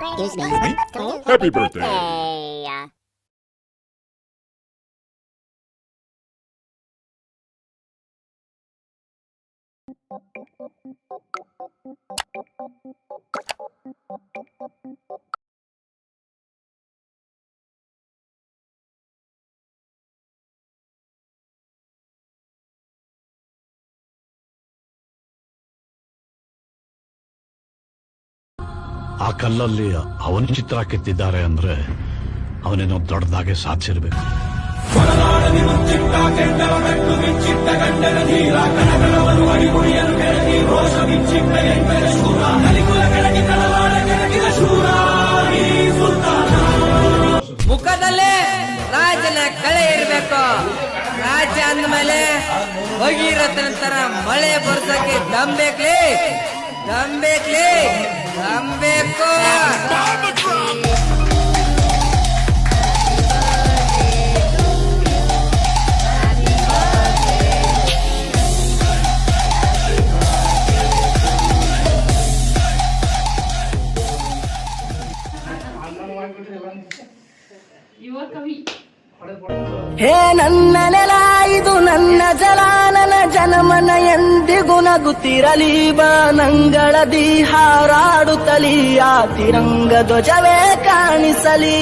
Excuse me. Happy birthday. ಆ ಕಲ್ಲಲ್ಲಿ ಅವನ ಚಿತ್ರ ಕೆತ್ತಿದ್ದಾರೆ ಅಂದ್ರೆ ಅವನೇನೋ ದೊಡ್ಡದಾಗೆ ಸಾಧಿಸಿರ್ಬೇಕು. ಮುಖದಲ್ಲೇ ರಾಜನ ಕಳೆ ಇರಬೇಕು. ರಾಜ ಅಂದ್ಮೇಲೆ ಭಗೀರಥನ ತರ ಮಳೆ ಬರ್ಸಕ್ಕೆ ದಮ್ ಬೇಕ್ಲಿ. ದಮ್ ಬೇಕ್ಲಿ ದಮ್ ಬೇಕು ಹೇ ನನ್ನ ನೆಲ ಇದು ನನ್ನ ಜಲಾನನ ಜನಮನ ಎಂದಿಗೂ ನಗುತ್ತಿರಲಿ ಬಾನಂಗಳದಿ ಹಾರಾಡುತ್ತಲಿ ಆ ತಿರಂಗ ಧ್ವಜವೇ ಕಾಣಿಸಲಿ.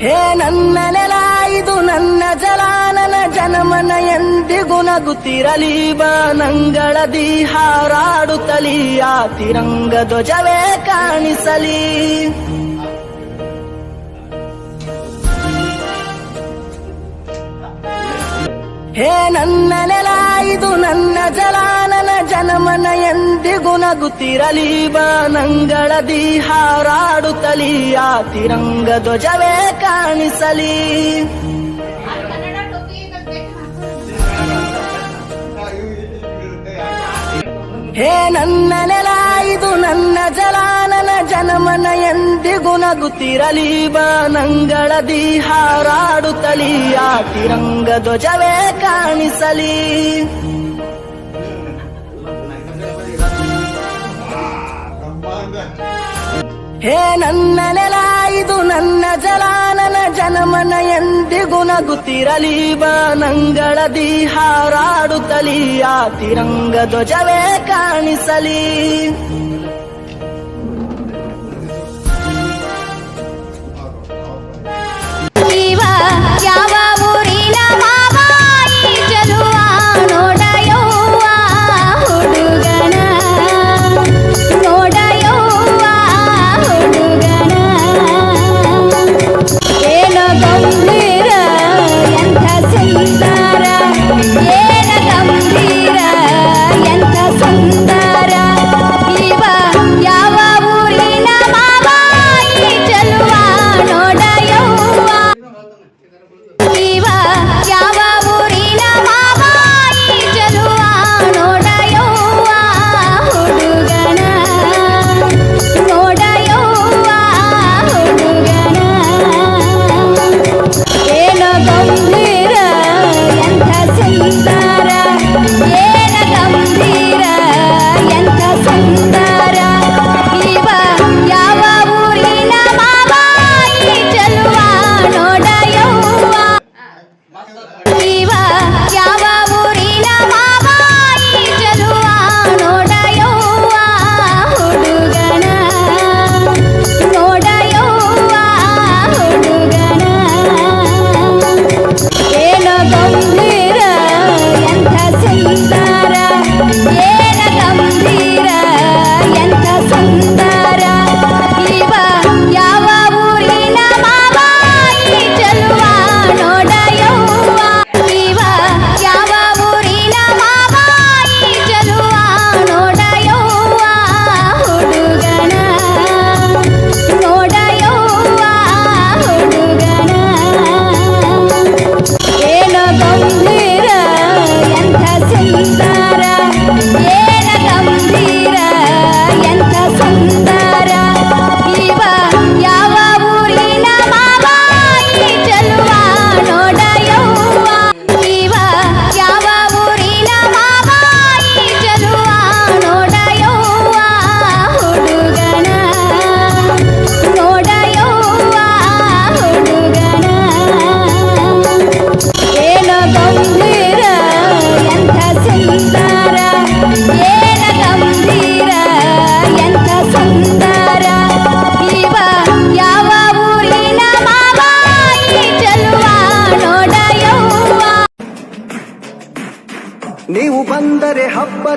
ಹೇ ನನ್ನ ನೆಲ, ಇದು ನನ್ನ ಜಲಾನನ ಜನಮನ ಎಂದಿಗೂ ನಗುತ್ತಿರಲಿ ಬಾನಂಗಳದಿ ಹಾರಾಡುತ್ತಲಿ ಆ ತಿರಂಗ ಧ್ವಜವೇ ಕಾಣಿಸಲಿ. ಹೇ ನನ್ನ ನೆಲ, ಇದು ನನ್ನ ಜಲ, ನನ್ನ ಜನಮನ ಎಂದಿಗೂ ನಗುತ್ತಿರಲಿ ಬಾನಂಗಳದಿ ಹಾರಾಡುತ್ತಲಿ, ಆ ತಿರಂಗ ಧ್ವಜವೇ ಕಾಣಿಸಲಿ. ಹೇ ನನ್ನ ನೆಲ ಇದು ನನ್ನ ಜಲಾನನ ಜನಮನ ಎಂದಿಗೂ ನಗುತ್ತಿರಲಿ. ಬಾನಂಗಳದಿ ಹಾರಾಡುತ್ತಲಿ ಆ ತಿರಂಗ ಧ್ವಜವೇ ಕಾಣಿಸಲಿ. ಹೇ ನನ್ನ ನೆಲ, ಇದು ನನ್ನ ಜಲ, ನನ್ನ ಜನಮನ ಎಂದಿಗೂ ನಗುತ್ತಿರಲಿ ಬಾನಂಗಳದಿ ಹಾರಾಡುತ್ತಲಿ, ಆ ತಿರಂಗ ಧ್ವಜವೇ ಕಾಣಿಸಲಿ.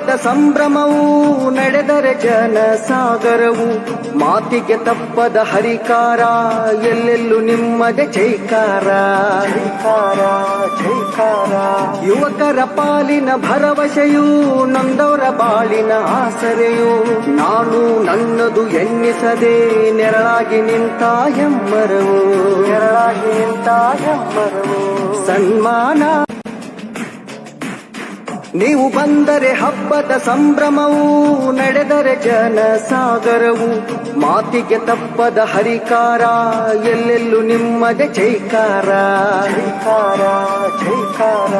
ಹಬ್ಬದ ಸಂಭ್ರಮವು ನಡೆದರೆ ಜನ ಸಾಗರವು ಮಾತಿಗೆ ತಪ್ಪದ ಹರಿಕಾರ ಎಲ್ಲೆಲ್ಲೂ ನಿಮ್ಮದೆ ಜೈಕಾರ. ಜೈಕಾರ ಜೈಕಾರ. ಯುವಕರ ಪಾಲಿನ ಭರವಸೆಯೂ ನಂದವರ ಬಾಳಿನ ಆಸರೆಯೂ. ನಾನು ನನ್ನದು ಎನ್ನಿಸದೆ ನೆರಳಾಗಿ ನಿಂತ ಹೆಮ್ಮರವು. ನೆರಳಾಗಿ ನಿಂತ ಹೆಮ್ಮರವು. ಸನ್ಮಾನ ನೀವು ಬಂದರೆ ಹಬ್ಬದ ಸಂಭ್ರಮವು ನಡೆದರೆ ಜನ ಸಾಗರವು ಮಾತಿಗೆ ತಪ್ಪದ ಹರಿಕಾರ ಎಲ್ಲೆಲ್ಲೂ ನಿಮ್ಮದೆ ಜೈಕಾರ. ಜೈಕಾರ ಜೈಕಾರ.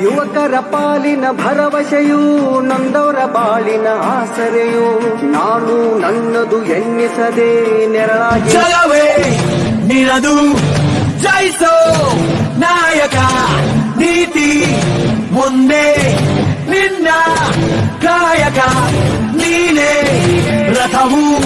ಯುವಕರ ಪಾಲಿನ ಭರವಸೆಯೂ ನಂದವರ ಬಾಳಿನ ಆಸರೆಯು. ನಾನು ನನ್ನದು ಎನ್ನಿಸದೆ ನೆರಳಾಗಿ. ಜಲವೇ ನಿರದು ಜಯಿಸೋ ನಾಯಕ ನೀತಿ ನೀನೇ ರಥವು ನೀನೇ ಸಾರಥಿ